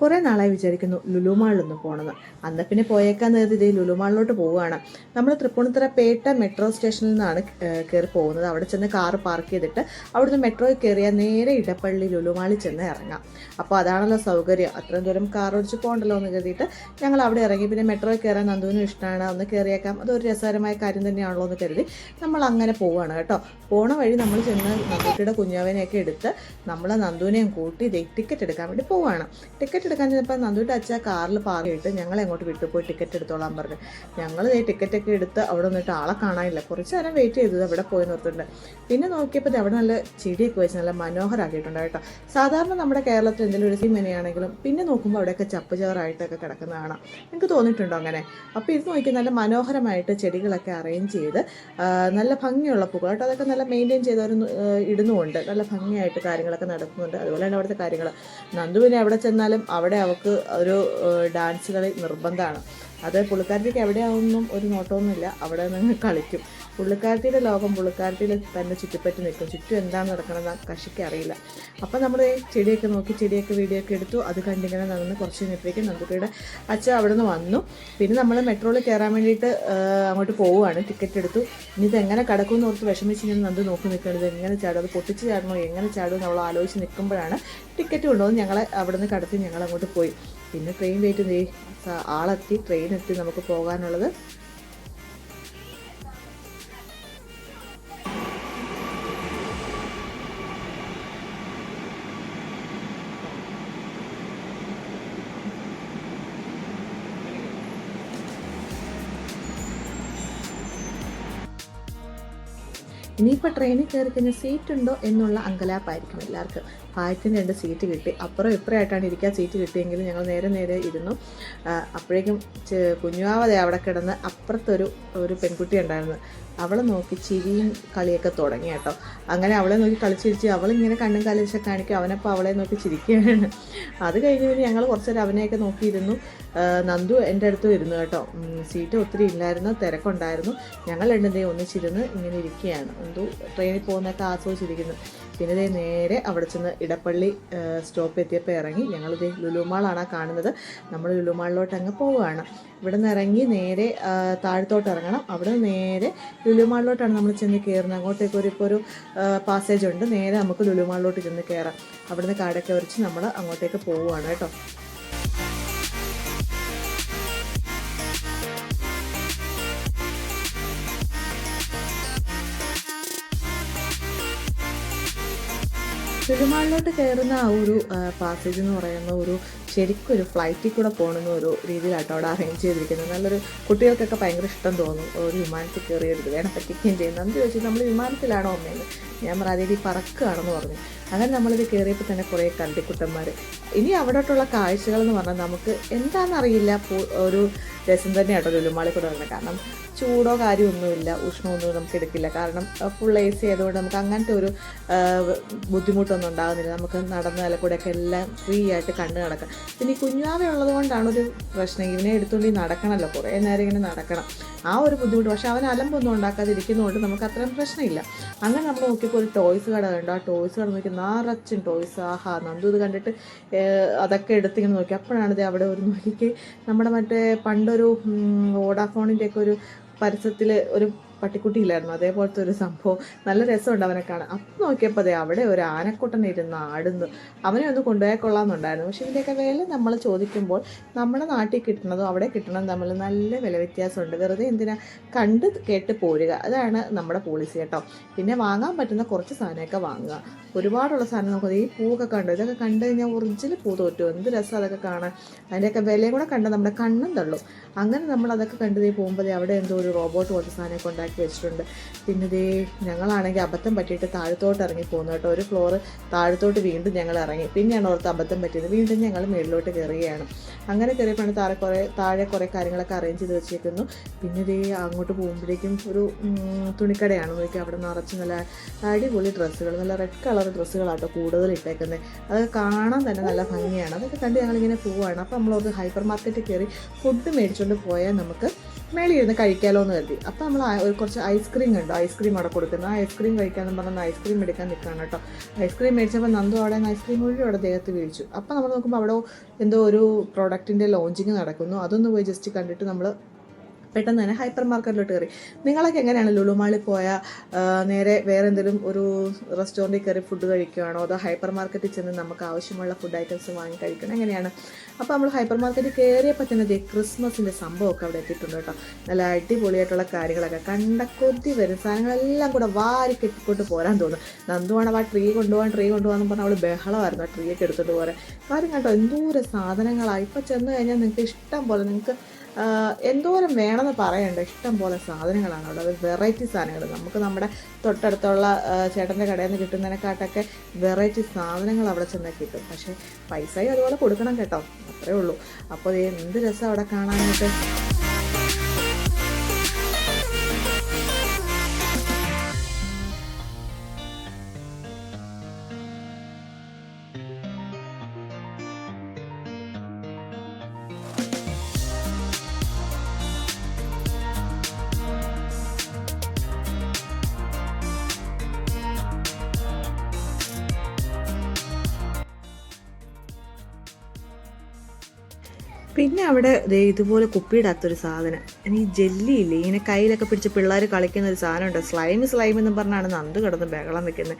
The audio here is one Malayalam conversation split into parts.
കുറേ നാളായി വിചാരിക്കുന്നു ലുലു മാളിലൊന്ന് പോകണമെന്ന് അന്ന് പിന്നെ പോയേക്കാൻ നേരത്തെ ഇതേ ലുലു മാളിലോട്ട് പോവുകയാണ് നമ്മൾ തൃപ്പൂണിത്തുറ പേട്ട മെട്രോ സ്റ്റേഷനിൽ നിന്നാണ് കയറി പോകുന്നത്. അവിടെ ചെന്ന് കാർ പാർക്ക് ചെയ്തിട്ട് അവിടുന്ന് മെട്രോയിൽ കയറിയാൽ നേരെ ഇടപ്പള്ളി ലുലു മാളിൽ ചെന്ന് ഇറങ്ങാം. അപ്പോൾ അതാണല്ലോ സൗകര്യം. അത്രയും ദൂരം കാർ ഓടിച്ച് പോകണ്ടല്ലോ എന്ന് കരുതിയിട്ട് ഞങ്ങൾ അവിടെ ഇറങ്ങി. പിന്നെ മെട്രോയിൽ കയറാൻ നന്ദുവിനും ഇഷ്ടമാണ് ഒന്ന് കയറിയേക്കാം അതൊരു രസകരമായ കാര്യം തന്നെയാണല്ലോ എന്ന് കരുതി നമ്മൾ അങ്ങനെ പോവുകയാണ് കേട്ടോ. പോണ വഴി നമ്മൾ ചെന്ന് നന്ദുട്ടിയുടെ കുഞ്ഞാവനെയൊക്കെ എടുത്ത് നമ്മൾ നന്ദുവിനെയും കൂട്ടി ടിക്കറ്റ് എടുക്കാൻ വേണ്ടി പോവുകയാണ് ടിക്കറ്റ് എടുക്കാൻ ചെന്നപ്പോൾ നന്ദുവിന്റെ അച്ഛ കാറിൽ പാർക്ക് ഞങ്ങൾ എങ്ങോട്ട് വിട്ടു പോയി ടിക്കറ്റ് എടുത്തോളാൻ പറഞ്ഞു. ഞങ്ങൾ ദേ ടിക്കറ്റൊക്കെ എടുത്ത് അവിടെ നിന്നിട്ട് ആളെ കാണാനില്ല. കുറച്ച് നേരം വെയിറ്റ് ചെയ്തത് അവിടെ പോയി നിർത്തുന്നുണ്ട് പിന്നെ നോക്കിയപ്പോൾ അവിടെ നല്ല ചെടിയൊക്കെ വെച്ച് നല്ല മനോഹരമാക്കിയിട്ടുണ്ട് കേട്ടോ. സാധാരണ നമ്മുടെ കേരളത്തിൽ എന്തെങ്കിലും ഒരു സിമനയാണെങ്കിലും പിന്നെ നോക്കുമ്പോൾ അവിടെയൊക്കെ ചപ്പ് ചേറായിട്ടൊക്കെ കിടക്കുന്ന കാണാം. നിങ്ങൾക്ക് തോന്നിയിട്ടുണ്ടോ അങ്ങനെ? അപ്പോൾ ഇത് നോക്കി നല്ല മനോഹരമായിട്ട് ചെടികളൊക്കെ അറേഞ്ച് ചെയ്ത് നല്ല ഭംഗിയുള്ള പൂക്കൾ കേട്ടോ. അതൊക്കെ നല്ല മെയിന്റെയിൻ ചെയ്തവർ ഇടുന്നുമുണ്ട്. നല്ല ഭംഗിയായിട്ട് കാര്യങ്ങളൊക്കെ നടക്കുന്നുണ്ട്. അതുപോലെ തന്നെ അവിടുത്തെ കാര്യങ്ങൾ നന്ദുവിനെ അവിടെ ചെന്നാലും അവിടെ അവൾക്ക് ഒരു ഡാൻസ് കളി നിർബന്ധമാണ്. അത് പുള്ളിക്കാരിക്ക് എവിടെയാവുന്നും ഒരു നോട്ടമൊന്നുമില്ല അവിടെ നിന്ന് കളിക്കും. പുള്ളിക്കാരത്തിയുടെ ലോകം പുള്ളിക്കാരത്തിയിൽ തന്നെ ചുറ്റിപ്പറ്റി നിൽക്കും. ചുറ്റും എന്താണ് നടക്കണമെന്ന് കഷിക്ക് അറിയില്ല. അപ്പം നമ്മൾ ചെടിയൊക്കെ നോക്കി ചെടിയൊക്കെ വീഡിയോ ഒക്കെ എടുത്തു. അത് കണ്ടിങ്ങനെ നടന്ന് കുറച്ച് കഴിഞ്ഞപ്പോഴേക്കും നന്ദുക്കയുടെ അച്ഛൻ അവിടെ നിന്ന് വന്നു. പിന്നെ നമ്മൾ മെട്രോയിൽ കയറാൻ വേണ്ടിയിട്ട് അങ്ങോട്ട് പോവുകയാണ്. ടിക്കറ്റ് എടുത്തു. ഇനി ഇത് എങ്ങനെ കിടക്കുമെന്ന് ഓർത്ത് വിഷമിച്ച് ഞാൻ നന്ദു നോക്കി നിൽക്കുന്നത് എങ്ങനെ ചാടും? അത് പൊട്ടിച്ച് ചാടണോ? എങ്ങനെ ചാടും നമ്മൾ ആലോചിച്ച് നിൽക്കുമ്പോഴാണ് ടിക്കറ്റ് കൊണ്ടുവന്ന് ഞങ്ങളെ അവിടെ നിന്ന് കടത്തി ഞങ്ങൾ അങ്ങോട്ട് പോയി. പിന്നെ ട്രെയിൻ വെയിറ്റ് ചെയ്ത്. ആളെത്തി. ട്രെയിൻ എത്തി നമുക്ക് പോകാനുള്ളത്. ഇനിയിപ്പോൾ ട്രെയിനിൽ കയറി കഴിഞ്ഞാൽ സീറ്റ് ഉണ്ടോ എന്നുള്ള അങ്കലാപ്പായിരിക്കും എല്ലാവർക്കും. ഭാഗ്യത്തിന് രണ്ട് സീറ്റ് കിട്ടി. അപ്പുറം ഇപ്പുറമായിട്ടാണ് ഇരിക്കാൻ സീറ്റ് കിട്ടിയെങ്കിലും ഞങ്ങൾ നേരെ നേരെ ഇരുന്നു. അപ്പോഴേക്കും കുഞ്ഞുവാവതെ അവിടെ കിടന്ന് അപ്പുറത്തൊരു ഒരു പെൺകുട്ടി ഉണ്ടായിരുന്നു. അവളെ നോക്കി ചിരിയും കളിയൊക്കെ തുടങ്ങി കേട്ടോ. അങ്ങനെ അവളെ നോക്കി കളിച്ചിരിച്ച് അവളിങ്ങനെ കണ്ണും കാലിച്ചൊക്കെ കാണിക്കും. അവനപ്പോൾ അവളെ നോക്കി ചിരിക്കുകയാണ്. അത് കഴിഞ്ഞ് പിന്നെ ഞങ്ങൾ കുറച്ചേരം അവനെയൊക്കെ നോക്കിയിരുന്നു. നന്ദു എന്റെ അടുത്ത് വരുന്നു കേട്ടോ. സീറ്റ് ഒത്തിരി ഇല്ലായിരുന്നു തിരക്കുണ്ടായിരുന്നു. ഞങ്ങൾ രണ്ടും ഒന്നിച്ചിരുന്ന് ഇങ്ങനെ ഇരിക്കുകയാണ്. നന്ദു ട്രെയിനിൽ പോകുന്നതൊക്കെ ആസ്വദിച്ചിരിക്കുന്നു. പിന്നെ ഇതേ നേരെ അവിടെ ചെന്ന് ഇടപ്പള്ളി സ്റ്റോപ്പ് എത്തിയപ്പോൾ ഇറങ്ങി. ഞങ്ങൾ ഞങ്ങളിത് ലുലുമാളാണ് കാണുന്നത്. നമ്മൾ ലുലുമാളിലോട്ട് അങ്ങ് പോവുകയാണ് ഇവിടെ നിന്ന് ഇറങ്ങി നേരെ താഴത്തോട്ട് ഇറങ്ങണം. അവിടെ നേരെ ലുലുമാളിലോട്ടാണ് നമ്മൾ ചെന്ന് കയറുന്നത് അങ്ങോട്ടേക്ക് ഒരു ഇപ്പോൾ ഒരു പാസേജ് ഉണ്ട്. നേരെ നമുക്ക് ലുലുമാളിലോട്ട് ചെന്ന് കയറാം അവിടുന്ന് കാടൊക്കെ വരച്ച് നമ്മൾ അങ്ങോട്ടേക്ക് പോവുകയാണ് കേട്ടോ. പെരുമാളിലോട്ട് കയറുന്ന ആ ഒരു പാസേജ് എന്ന് പറയുന്ന ഒരു ശരിക്കും ഒരു ഫ്ലൈറ്റിൽ കൂടെ പോകണമെന്ന ഒരു രീതിയിലാട്ടോ അവിടെ അറേഞ്ച് ചെയ്തിരിക്കുന്നത്. നല്ലൊരു കുട്ടികൾക്കൊക്കെ ഭയങ്കര ഇഷ്ടം തോന്നും. ഒരു വിമാനത്തിൽ കയറിയെടുത്ത് വേണം പറ്റിക്കുകയും ചെയ്യുന്നത് എന്ന് ചോദിച്ചാൽ നമ്മൾ വിമാനത്തിലാണോ അമ്മയെന്ന് ഞാൻ പറയാതെ പറക്കുകയാണെന്ന് പറഞ്ഞു. അങ്ങനെ നമ്മളിത് കയറിയപ്പോൾ തന്നെ കുറേ കണ്ടിക്കുട്ടന്മാർ ഇനി അവിടോട്ടുള്ള കാഴ്ചകൾ എന്ന് പറഞ്ഞാൽ നമുക്ക് എന്താണെന്നറിയില്ല. ഒരു രസം തന്നെയാട്ടോ ലുലുമാളിൽ കൂടെ വരുന്നത് കാരണം ചൂടോ കാര്യമൊന്നുമില്ല ഉഷ്ണമൊന്നും നമുക്ക് എടുക്കില്ല. കാരണം ഫുൾ എ സി ആയതുകൊണ്ട് നമുക്ക് അങ്ങനത്തെ ഒരു ബുദ്ധിമുട്ടൊന്നും ഉണ്ടാകുന്നില്ല നമുക്ക് നടന്ന നിലക്കൂടെയൊക്കെ എല്ലാം ഫ്രീ ആയിട്ട് കണ്ടു നടക്കാം പിന്നെ ഈ കുഞ്ഞാവ ഉള്ളത് കൊണ്ടാണ് ഒരു പ്രശ്നം. ഇവനെ എടുത്തുള്ളി നടക്കണമല്ലോ കുറേ നേരം ഇങ്ങനെ നടക്കണം. ആ ഒരു ബുദ്ധിമുട്ട്. പക്ഷെ അവൻ അലമ്പൊന്നും ഉണ്ടാക്കാതെ ഇരിക്കുന്നതുകൊണ്ട് നമുക്ക് അത്രയും പ്രശ്നമില്ല. അങ്ങനെ നമ്മൾ നോക്കിയപ്പോൾ ഒരു ടോയ്സ് കട കണ്ടു. ആ ടോയ്സ് കട നോക്കി നിറച്ചും ടോയ്സ് ആഹാ നന്ദു ഇത് കണ്ടിട്ട് അതൊക്കെ എടുത്തിങ്ങനെ നോക്കി. അപ്പോഴാണ് ഇത് അവിടെ ഒരു നോക്കി നമ്മുടെ മറ്റേ പണ്ടൊരു വോഡാഫോണിന്റെ ഒരു പരസ്യത്തിൽ ഒരു പട്ടിക്കുട്ടി ഇല്ലായിരുന്നു അതേപോലത്തെ ഒരു സംഭവം നല്ല രസമുണ്ട് അവനെ കാണാൻ. അപ്പം നോക്കിയപ്പോൾ അതെ അവിടെ ഒരു ആനക്കുട്ടൻ ഇരുന്ന് ആടുന്നു. അവനെ ഒന്ന് കൊണ്ടുപോയാൽ കൊള്ളാമെന്നുണ്ടായിരുന്നു. പക്ഷേ ഇതിന്റെയൊക്കെ വില നമ്മൾ ചോദിക്കുമ്പോൾ നമ്മുടെ നാട്ടിൽ കിട്ടുന്നതും അവിടെ കിട്ടുന്നതും തമ്മിൽ നല്ല വില വ്യത്യാസമുണ്ട്. വെറുതെ എന്തിനാ? കണ്ട് കേട്ട് പോരുക. അതാണ് നമ്മുടെ പോളിസി കേട്ടോ. പിന്നെ വാങ്ങാൻ പറ്റുന്ന കുറച്ച് സാധനമൊക്കെ വാങ്ങുക. ഒരുപാടുള്ള സാധനം നമുക്ക് ഈ പൂവൊക്കെ കണ്ടു? ഇതൊക്കെ കണ്ടു കഴിഞ്ഞാൽ ഒറിജിനൽ പൂ തോറ്റു. എന്ത് രസം അതൊക്കെ കാണാൻ. അതിന്റെയൊക്കെ വിലയും കൂടെ കണ്ട് നമ്മുടെ കണ്ണും തള്ളും. അങ്ങനെ നമ്മൾ അതൊക്കെ കണ്ടു പോകുമ്പോൾ അവിടെ എന്തോ ഒരു റോബോട്ട് പോലത്തെ സാധനമൊക്കെ വെച്ചിട്ടുണ്ട്. പിന്നെ ഇതേ ഞങ്ങളാണെങ്കിൽ അബദ്ധം പറ്റിയിട്ട് താഴത്തോട്ട് ഇറങ്ങി പോകുന്നു കേട്ടോ. ഒരു ഫ്ലോറ് താഴത്തോട്ട് വീണ്ടും ഞങ്ങൾ ഇറങ്ങി. പിന്നെയാണ് ഓർത്ത് അബദ്ധം പറ്റിയത്. വീണ്ടും ഞങ്ങൾ മേളിലോട്ട് കയറുകയാണ് അങ്ങനെ കയറിയപ്പോഴാണ് താഴെ കുറേ താഴെ കുറേ കാര്യങ്ങളൊക്കെ അറേഞ്ച് ചെയ്ത് വെച്ചേക്കുന്നു. പിന്നെ ഇതേ അങ്ങോട്ട് പോകുമ്പോഴേക്കും ഒരു തുണിക്കടയാണ്. നോക്കി അവിടെ നിറച്ച് നല്ല അടിപൊളി ഡ്രസ്സുകൾ നല്ല റെഡ് കളർ ഡ്രസ്സുകളാട്ടോ കൂടുതൽ ഇട്ടേക്കുന്നത് അതൊക്കെ കാണാൻ തന്നെ നല്ല ഭംഗിയാണ്. അതൊക്കെ കണ്ട് ഞങ്ങളിങ്ങനെ പോവുകയാണ് അപ്പോൾ നമ്മളോട് ഹൈപ്പർ മാർക്കറ്റിൽ കയറി ഫുഡ് മേടിച്ചുകൊണ്ട് പോയാൽ നമുക്ക് മേളിൽ ഇരുന്ന് കഴിക്കാമല്ലോ എന്ന് കരുതി. അപ്പോൾ നമ്മൾ കുറച്ച് ഐസ്ക്രീം കണ്ടു. ഐസ്ക്രീം അവിടെ കൊടുക്കുന്നത് ആ ഐസ്ക്രീം കഴിക്കാമെന്ന് പറഞ്ഞാൽ ഐസ്ക്രീം എടുക്കാൻ നിൽക്കുകയാണ് കേട്ടോ. ഐസ്ക്രീം മേടിച്ചപ്പോൾ നന്ദു അവിടെ നിന്ന് ഐസ്ക്രീം മുഴുവൻ അവിടെ ദേഹത്ത് വീഴിച്ചു. അപ്പോൾ നമ്മൾ നോക്കുമ്പോൾ അവിടെ എന്തോ ഒരു പ്രോഡക്റ്റിന്റെ ലോഞ്ചിങ് നടക്കുന്നു. അതൊന്ന് പോയി ജസ്റ്റ് കണ്ടിട്ട് നമ്മൾ പെട്ടെന്ന് തന്നെ ഹൈപ്പർ മാർക്കറ്റിലോട്ട് കയറി. നിങ്ങളൊക്കെ എങ്ങനെയാണ് ലുലുമാളിൽ പോയാൽ നേരെ വേറെ എന്തെങ്കിലും ഒരു റെസ്റ്റോറന്റിൽ കയറി ഫുഡ് കഴിക്കുകയാണോ അതോ ഹൈപ്പർ മാർക്കറ്റിൽ ചെന്ന് നമുക്ക് ആവശ്യമുള്ള ഫുഡ് ഐറ്റംസ് വാങ്ങി കഴിക്കണം? എങ്ങനെയാണ്? അപ്പോൾ നമ്മൾ ഹൈപ്പർ മാർക്കറ്റിൽ കയറിയപ്പോൾ തന്നെ ദേ ക്രിസ്മസിന്റെ സംഭവമൊക്കെ അവിടെ എത്തിയിട്ടുണ്ട് കേട്ടോ. നല്ല അടിപൊളിയായിട്ടുള്ള കാര്യങ്ങളൊക്കെ കണ്ട കൊതി വരും. സാധനങ്ങളെല്ലാം കൂടെ വാരി കെട്ടിക്കൊണ്ട് പോരാൻ തോന്നും. നന്ദുവാണ് ആ ട്രീ കൊണ്ടുപോകാൻ ട്രീ കൊണ്ടുപോകാൻ പറഞ്ഞാൽ അവൾ ബഹളമായിരുന്നു ആ ട്രീ ഒക്കെ എടുത്തിട്ട് പോരാൻ. കാര്യം കേട്ടോ എന്തോരം സാധനങ്ങളാണ് ഇപ്പോൾ ചെന്ന് കഴിഞ്ഞാൽ നിങ്ങൾക്ക് ഇഷ്ടം പോലെ നിങ്ങൾക്ക് എന്തോരം വേണമെന്ന് പറയണ്ട. ഇഷ്ടം പോലെ സാധനങ്ങളാണ് അവിടെ. അത് വെറൈറ്റി സാധനങ്ങൾ. നമുക്ക് നമ്മുടെ തൊട്ടടുത്തുള്ള ചേട്ടന്റെ കടയിൽ നിന്ന് കിട്ടുന്നതിനെക്കാട്ടൊക്കെ വെറൈറ്റി സാധനങ്ങൾ അവിടെ ചെന്നാൽ കിട്ടും. പക്ഷേ പൈസയും അതുപോലെ കൊടുക്കണം കേട്ടോ. അത്രേ ഉള്ളൂ. അപ്പോൾ എന്ത് രസം അവിടെ കാണാനായിട്ട്. പിന്നെ അവിടെ ഇതുപോലെ കുപ്പിയിടാത്തൊരു സാധനം. ഈ ജെല്ലി ഇല്ലേ? ഇങ്ങനെ കയ്യിലൊക്കെ പിടിച്ച് പിള്ളേർ കളിക്കുന്ന ഒരു സാധനം ഉണ്ട്? സ്ലൈം സ്ലൈം എന്ന് പറഞ്ഞാണ് നന്ദ് കിടന്ന് ബഹളം വെക്കുന്നത്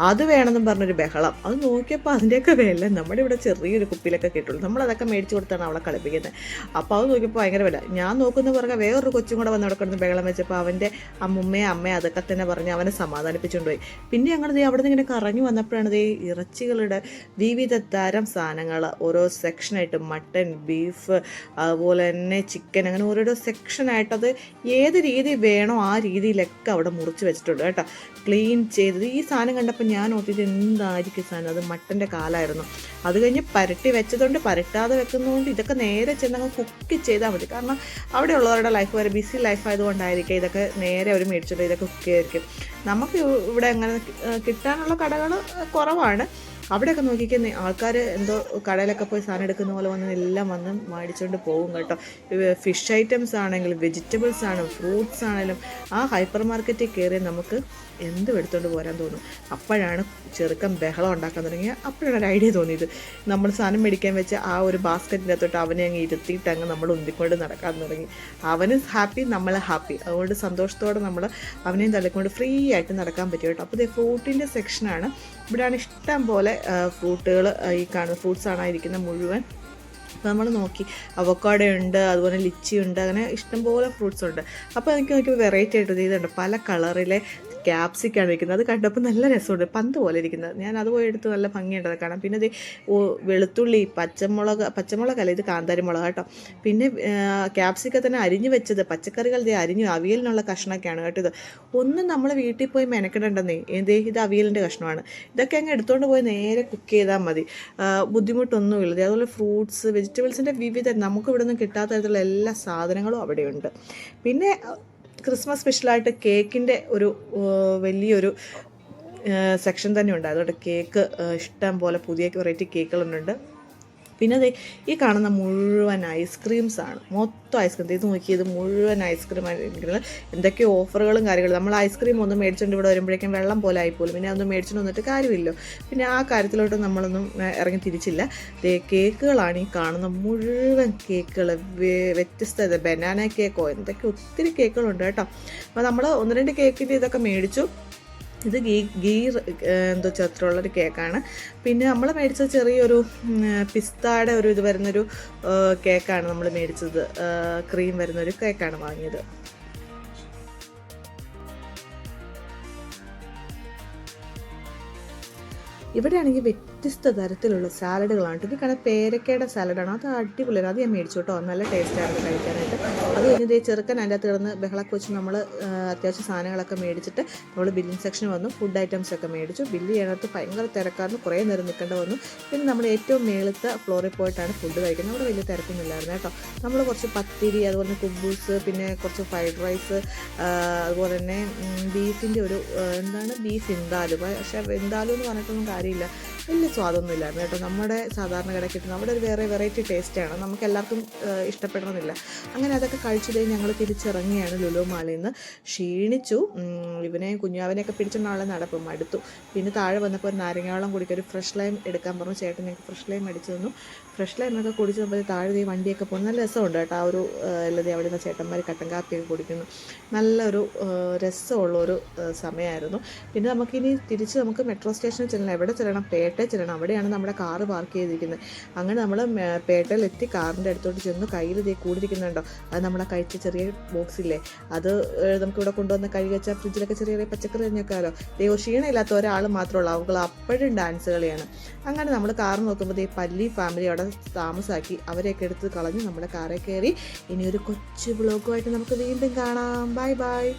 അത് വേണമെന്നും പറഞ്ഞൊരു ബഹളം. അത് നോക്കിയപ്പോൾ അതിന്റെയൊക്കെ വില നമ്മുടെ ഇവിടെ ചെറിയൊരു കുപ്പിയിലൊക്കെ കിട്ടുള്ളൂ. നമ്മളതൊക്കെ മേടിച്ചു കൊടുത്താണ് അവളെ കളിപ്പിക്കുന്നത്. അപ്പോൾ അത് നോക്കിയപ്പോൾ ഭയങ്കര വില. ഞാൻ നോക്കുന്ന പുറകെ വേറൊരു കൊച്ചും കൂടെ വന്ന് അവിടെ കിടന്ന് ബഹളം വെച്ചപ്പോൾ അവന്റെ അമ്മുമ്മയെ അമ്മയെ അതൊക്കെ തന്നെ പറഞ്ഞ് അവനെ സമാധാനിപ്പിച്ചുകൊണ്ട് പോയി. പിന്നെ ഞങ്ങൾ ദേ അവിടെ നിന്ന് ഇങ്ങനെ കറങ്ങി വന്നപ്പോഴാണ് ദേ ഇറച്ചികളുടെ വിവിധ തരം സാധനങ്ങൾ. ഓരോ സെക്ഷനായിട്ട് മട്ടൻ ബീഫ് അതുപോലെ തന്നെ ചിക്കൻ അങ്ങനെ ഓരോരോ സെക്ഷനായിട്ട് അത് ഏത് രീതി വേണോ ആ രീതിയിലൊക്കെ അവിടെ മുറിച്ച് വെച്ചിട്ടുണ്ട് കേട്ടോ. ക്ലീൻ ചെയ്തത്. ഈ സാധനം കണ്ടപ്പോൾ ഞാൻ ഓർത്തിട്ട് എന്തായിരിക്കും സാധനം? അത് മട്ടന്റെ കാലായിരുന്നു. അത് കഴിഞ്ഞ് പരട്ടി വെച്ചതുകൊണ്ട് പരട്ടാതെ വെക്കുന്നതുകൊണ്ട് ഇതൊക്കെ നേരെ ചെന്നങ്ങ് കുക്ക് ചെയ്താൽ മതി. കാരണം അവിടെ ഉള്ളവരുടെ ലൈഫ് വരെ ബിസി ലൈഫ് ആയതുകൊണ്ടായിരിക്കും ഇതൊക്കെ നേരെ അവർ മേടിച്ചിട്ട് ഇതൊക്കെ കുക്ക് ചെയ്തിരിക്കും. നമുക്ക് ഇവിടെ അങ്ങനെ കിട്ടാനുള്ള കടകൾ കുറവാണ്. അവിടെയൊക്കെ നോക്കിക്കുന്ന ആൾക്കാർ എന്തോ കടയിലൊക്കെ പോയി സാധനം എടുക്കുന്ന പോലെ വന്ന് എല്ലാം വന്ന് മേടിച്ചുകൊണ്ട് പോകും കേട്ടോ. ഫിഷ് ഐറ്റംസ് ആണെങ്കിലും വെജിറ്റബിൾസ് ആണെങ്കിലും ഫ്രൂട്ട്സ് ആണെങ്കിലും ആ ഹൈപ്പർ മാർക്കറ്റിൽ കയറി നമുക്ക് എന്തും എടുത്തുകൊണ്ട് പോരാൻ തോന്നും. അപ്പോഴാണ് ചെറുക്കം ബഹളം ഉണ്ടാക്കാൻ തുടങ്ങിയത് അപ്പോഴാണ് ഒരു ഐഡിയ തോന്നിയത്. നമ്മൾ സാധനം മേടിക്കാൻ വെച്ച ആ ഒരു ബാസ്ക്കറ്റിന്റെ അകത്തോട്ട് അവനെ അങ്ങ് ഇരുത്തിയിട്ട് അങ്ങ് നമ്മൾ ഉന്തിക്കൊണ്ട് നടക്കാൻ തുടങ്ങി. അവനും ഹാപ്പി നമ്മൾ ഹാപ്പി അതുകൊണ്ട് സന്തോഷത്തോടെ നമ്മൾ അവനെയും തള്ളിക്കൊണ്ട് ഫ്രീ ആയിട്ട് നടക്കാൻ പറ്റും കേട്ടോ. അപ്പോൾ ഇത് ഫ്രൂട്ടിന്റെ സെക്ഷനാണ് ഇവിടെയാണ് ഇഷ്ടം പോലെ ഫ്രൂട്ടുകൾ ഈ കാണുന്ന ഫ്രൂട്ട്സാണ് ഇരിക്കുന്നത് മുഴുവൻ. അപ്പോൾ നമ്മൾ നോക്കി. അവക്കാഡോ ഉണ്ട് അതുപോലെ ലിച്ചി ഉണ്ട് അങ്ങനെ ഇഷ്ടംപോലെ ഫ്രൂട്ട്സ് ഉണ്ട്. അപ്പോൾ എനിക്ക് നോക്കിയപ്പോൾ വെറൈറ്റി ആയിട്ട് ഇതുണ്ട് പല കളറിലെ ക്യാപ്സിക്കാണ് ഇരിക്കുന്നത്. അത് കണ്ടപ്പോൾ നല്ല രസമുണ്ട്. പന്ത് പോലെ ഇരിക്കുന്നത്. ഞാൻ അത് പോയി എടുത്ത് നല്ല ഭംഗിയുണ്ടത് കാണാം പിന്നെ ഇത് വെളുത്തുള്ളി പച്ചമുളക് പച്ചമുളകല്ല ഇത് കാന്താരി മുളക് കേട്ടോ. പിന്നെ ക്യാപ്സിക്ക തന്നെ അരിഞ്ഞു വെച്ചത്. പച്ചക്കറികൾ ഇത് അരിഞ്ഞു. അവിയലിനുള്ള കഷ്ണമൊക്കെയാണ് കേട്ടോ ഇത്. ഒന്നും നമ്മൾ വീട്ടിൽ പോയി മെനക്കിടണ്ടെന്നേ. എന്തേ ഇത് അവിയലിന്റെ കഷ്ണമാണ്. ഇതൊക്കെ അങ്ങ് എടുത്തുകൊണ്ട് പോയി നേരെ കുക്ക് ചെയ്താൽ മതി. ബുദ്ധിമുട്ടൊന്നുമില്ല. അതുപോലെ ഫ്രൂട്ട്സ് വെജിറ്റബിൾസിന്റെ വിവിധ നമുക്ക് ഇവിടെ നിന്ന് കിട്ടാത്ത തരത്തിലുള്ള എല്ലാ സാധനങ്ങളും അവിടെയുണ്ട്. പിന്നെ ക്രിസ്മസ് സ്പെഷ്യലായിട്ട് കേക്കിന്റെ ഒരു വലിയൊരു സെക്ഷൻ തന്നെ ഉണ്ട്. അതുകൊണ്ട് കേക്ക് ഇഷ്ടം പോലെ പുതിയ വെറൈറ്റി കേക്കുകളുണ്ട്. പിന്നെ അതെ ഈ കാണുന്ന മുഴുവൻ ഐസ്ക്രീംസാണ് മൊത്തം ഐസ്ക്രീം. ഇത് നോക്കിയത് മുഴുവൻ ഐസ്ക്രീം ആയിരിക്കുന്നത് എന്തൊക്കെയോ ഓഫറുകളും കാര്യങ്ങളും. നമ്മൾ ഐസ്ക്രീം ഒന്നും മേടിച്ചുകൊണ്ട് ഇവിടെ വരുമ്പോഴേക്കും വെള്ളം പോലെ ആയിപ്പോലും. പിന്നെ അതൊന്നും മേടിച്ചുകൊണ്ട് വന്നിട്ട് കാര്യമില്ലോ പിന്നെ ആ കാര്യത്തിലോട്ട് നമ്മളൊന്നും ഇറങ്ങി തിരിച്ചില്ല. കേക്കുകളാണ് ഈ കാണുന്ന മുഴുവൻ കേക്കുകൾ വ്യത്യസ്ത ബനാന കേക്കോ എന്തൊക്കെ ഒത്തിരി കേക്കുകളുണ്ട് കേട്ടോ. അപ്പോൾ നമ്മൾ ഒന്ന് രണ്ട് കേക്കിന്റെ ഇതൊക്കെ മേടിച്ചു. ഇത് ഗീ ഗീ ഏഹ് എന്തോ ചേർത്തിട്ടുള്ളൊരു കേക്കാണ്. പിന്നെ നമ്മൾ മേടിച്ച ചെറിയൊരു പിസ്താടെ ഒരു ഇത് വരുന്നൊരു കേക്കാണ് നമ്മൾ മേടിച്ചത്. ക്രീം വരുന്നൊരു കേക്കാണ് വാങ്ങിയത്. ഇവിടെയാണെങ്കിൽ വ്യത്യസ്ത തരത്തിലുള്ള സാലഡുകളാണ്. ഇത് കാരണം പേരക്കയുടെ സാലഡാണ്. അത് അടിപൊളിയാണ്. അത് ഞാൻ മേടിച്ചു കേട്ടോ. നല്ല ടേസ്റ്റായിരുന്നു കഴിക്കാനായിട്ട്. അത് കഴിഞ്ഞ് ദേ ചെറുക്കൻ അതിന്റെ അകത്ത് കിടന്ന് ബഹളൊക്കെ വെച്ച് നമ്മൾ അത്യാവശ്യം സാധനങ്ങളൊക്കെ മേടിച്ചിട്ട് നമ്മൾ ബില്ലിംഗ് സെക്ഷൻ വന്നു. ഫുഡ് ഐറ്റംസ് ഒക്കെ മേടിച്ചു. ബില്ല് ചെയ്യണത്ത് ഭയങ്കര തിരക്കായിരുന്നു. കുറേ നേരം നിൽക്കേണ്ട വന്നു. പിന്നെ നമ്മൾ ഏറ്റവും മേളത്തെ ഫ്ലോറിൽ പോയിട്ടാണ് ഫുഡ് കഴിക്കുന്നത്. അവിടെ വലിയ തിരക്കൊന്നുമില്ലായിരുന്നു കേട്ടോ. നമ്മൾ കുറച്ച് പത്തിരി അതുപോലെ തന്നെ കുബൂസ് പിന്നെ കുറച്ച് ഫ്രൈഡ് റൈസ് അതുപോലെ തന്നെ ബീഫിന്റെ ഒരു എന്താണ്? ബീഫ് ഇന്താലു. പക്ഷേ ഇന്താലു എന്ന് പറഞ്ഞിട്ടൊന്നും കാര്യമില്ല. വലിയ സ്വാദൊന്നും ഇല്ലായിരുന്നു കേട്ടോ. നമ്മുടെ സാധാരണ കടയ്ക്കിട്ട് നമ്മുടെ ഒരു വേറെ വെറൈറ്റി ടേസ്റ്റാണ് നമുക്ക് എല്ലാവർക്കും ഇഷ്ടപ്പെടണമെന്നില്ല അങ്ങനെ അതൊക്കെ കഴിച്ചതേ ഞങ്ങൾ തിരിച്ചിറങ്ങിയാണ് ലുലു മാളിൽ നിന്ന്. ക്ഷീണിച്ചു. ഇവനെ കുഞ്ഞാവിനെയൊക്കെ പിടിച്ചോണ്ടാണല്ലോ നടപ്പ് മടുത്തു. പിന്നെ താഴെ വന്നപ്പോൾ ഒരു നാരങ്ങാവളം കുടിക്കുക ഒരു ഫ്രഷ് ലൈം എടുക്കാൻ പറഞ്ഞു. ചേട്ടൻ ഞങ്ങൾക്ക് ഫ്രഷ് ലൈം അടിച്ചു തന്നു. ഫ്രഷ് ലൈമൊക്കെ കുടിച്ച് നമ്മൾ താഴെ വണ്ടിയൊക്കെ പോകുന്നു. നല്ല രസമുണ്ട് കേട്ടോ. ആ ഒരു അല്ലാതെ അവിടെ നിന്ന് ചേട്ടന്മാർ കട്ടൻ കാപ്പിയൊക്കെ കുടിക്കുന്നു. നല്ലൊരു രസമുള്ള ഒരു സമയമായിരുന്നു പിന്നെ നമുക്കിനി തിരിച്ച് നമുക്ക് മെട്രോ സ്റ്റേഷനിൽ ചെല്ലണം. എവിടെ ചെല്ലണം? പേട്ടയിൽ ചെല്ലണം അവിടെയാണ് നമ്മുടെ കാറ് പാർക്ക് ചെയ്തിരിക്കുന്നത്. അങ്ങനെ നമ്മൾ പേട്ടയിൽ എത്തി കാറിന്റെ അടുത്തോട്ട് ചെന്ന് കയ്യിൽ ഇതേ കൂടിയിരിക്കുന്നുണ്ടോ? അത് നമ്മളെ കഴിച്ച ചെറിയ ബോക്സ് ഇല്ലേ? അത് ഏഹ്, നമുക്ക് ഇവിടെ കൊണ്ടുവന്ന് കഴുകി വെച്ചാൽ ഫ്രിഡ്ജിലൊക്കെ ചെറിയ ചെറിയ പച്ചക്കറി കഴിഞ്ഞേക്കാലോ ദൈവ ക്ഷീണമില്ലാത്ത ഒരാൾ മാത്രമേ ഉള്ളൂ. അവൾ അപ്പോഴും ഡാൻസ് കളിയാണ്. അങ്ങനെ നമ്മൾ കാർ നോക്കുമ്പോൾ ഈ പല്ലി ഫാമിലി അവിടെ താമസാക്കി അവരെയൊക്കെ എടുത്ത് കളഞ്ഞ് നമ്മുടെ കാറെ കയറി. ഇനി ഒരു കൊച്ചു ബ്ലോഗുമായിട്ട് നമുക്ക് വീണ്ടും കാണാം. Bye bye